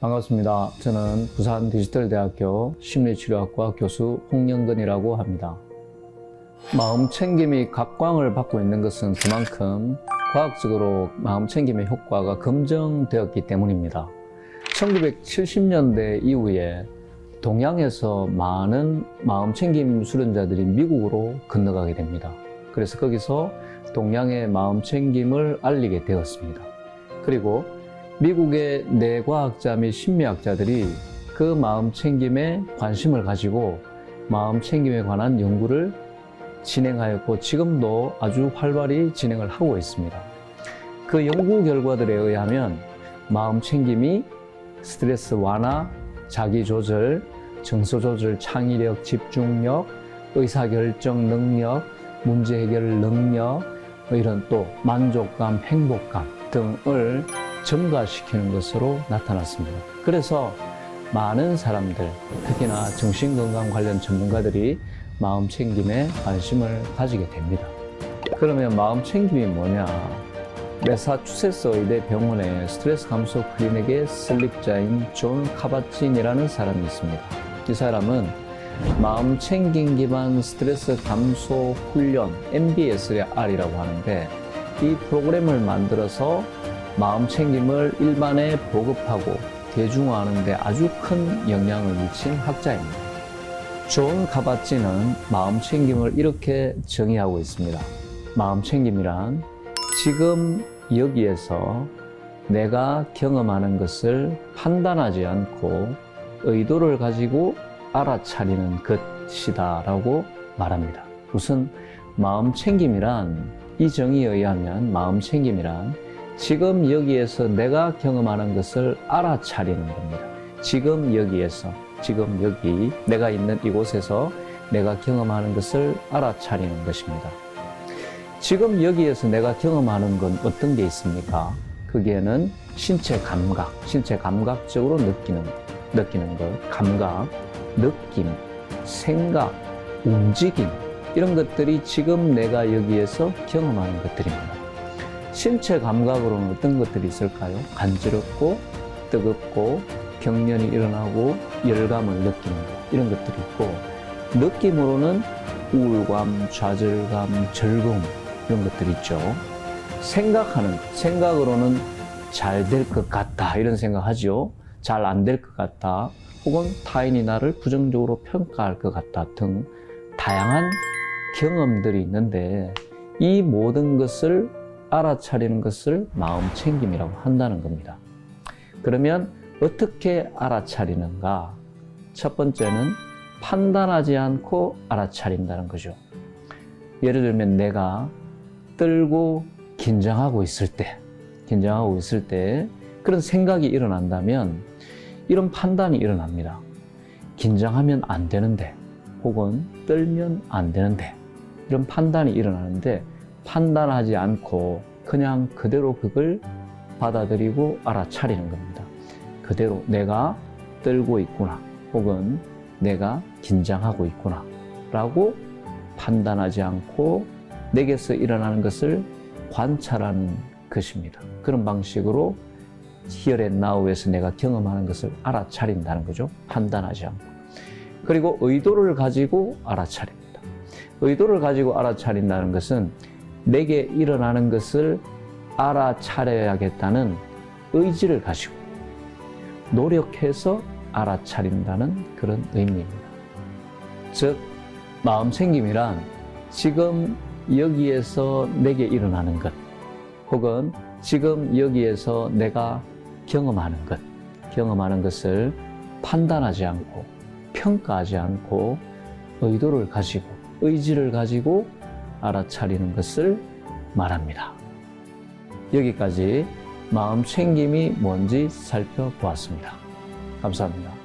반갑습니다. 저는 부산 디지털대학교 심리치료학과 교수 홍영근이라고 합니다. 마음 챙김이 각광을 받고 있는 것은 그만큼 과학적으로 마음 챙김의 효과가 검증되었기 때문입니다. 1970년대 이후에 동양에서 많은 마음 챙김 수련자들이 미국으로 건너가게 됩니다. 그래서 거기서 동양의 마음 챙김을 알리게 되었습니다. 그리고 미국의 뇌과학자 및 심리학자들이 그 마음 챙김에 관심을 가지고 마음 챙김에 관한 연구를 진행하였고 지금도 아주 활발히 진행을 하고 있습니다. 그 연구 결과들에 의하면 마음 챙김이 스트레스 완화, 자기 조절, 정서 조절, 창의력, 집중력, 의사결정 능력, 문제 해결 능력, 뭐 이런 또 만족감, 행복감 등을 증가시키는 것으로 나타났습니다. 그래서 많은 사람들, 특히나 정신건강 관련 전문가들이 마음 챙김에 관심을 가지게 됩니다. 그러면 마음 챙김이 뭐냐? 메사추세츠 의대 병원의 스트레스 감소 클리닉의 설립자인 존 카바친이라는 사람이 있습니다. 이 사람은 마음 챙김 기반 스트레스 감소 훈련 MBSR이라고 하는데 이 프로그램을 만들어서 마음 챙김을 일반에 보급하고 대중화하는 데 아주 큰 영향을 미친 학자입니다. 존 카바치는 마음 챙김을 이렇게 정의하고 있습니다. 마음 챙김이란 지금 여기에서 내가 경험하는 것을 판단하지 않고 의도를 가지고 알아차리는 것이다라고 말합니다. 우선 마음 챙김이란 이 정의에 의하면 마음 챙김이란 지금 여기에서 내가 경험하는 것을 알아차리는 겁니다. 지금 여기에서, 지금 여기, 내가 있는 이곳에서 내가 경험하는 것을 알아차리는 것입니다. 지금 여기에서 내가 경험하는 건 어떤 게 있습니까? 거기에는 신체 감각, 신체 감각적으로 느끼는, 느끼는 것, 감각, 느낌, 생각, 움직임, 이런 것들이 지금 내가 여기에서 경험하는 것들입니다. 신체 감각으로는 어떤 것들이 있을까요? 간지럽고 뜨겁고 경련이 일어나고 열감을 느끼는 것 이런 것들이 있고 느낌으로는 우울감, 좌절감, 즐거움 이런 것들이 있죠. 생각하는 것, 생각으로는 잘 될 것 같다 이런 생각하죠. 잘안 될 것 같다. 혹은 타인이 나를 부정적으로 평가할 것 같다 등 다양한 경험들이 있는데 이 모든 것을 알아차리는 것을 마음 챙김이라고 한다는 겁니다. 그러면 어떻게 알아차리는가? 첫 번째는 판단하지 않고 알아차린다는 거죠. 예를 들면 내가 떨고 긴장하고 있을 때, 긴장하고 있을 때 그런 생각이 일어난다면 이런 판단이 일어납니다. 긴장하면 안 되는데, 혹은 떨면 안 되는데, 이런 판단이 일어나는데 판단하지 않고 그냥 그대로 그걸 받아들이고 알아차리는 겁니다. 그대로 내가 떨고 있구나, 혹은 내가 긴장하고 있구나, 라고 판단하지 않고 내게서 일어나는 것을 관찰하는 것입니다. 그런 방식으로 and now에서 내가 경험하는 것을 알아차린다는 거죠. 판단하지 않고. 그리고 의도를 가지고 알아차립니다. 의도를 가지고 알아차린다는 것은 내게 일어나는 것을 알아차려야겠다는 의지를 가지고 노력해서 알아차린다는 그런 의미입니다. 즉, 마음 챙김이란 지금 여기에서 내게 일어나는 것, 혹은 지금 여기에서 내가 경험하는 것, 경험하는 것을 판단하지 않고 평가하지 않고 의도를 가지고 의지를 가지고 알아차리는 것을 말합니다. 여기까지 마음 챙김이 뭔지 살펴보았습니다. 감사합니다.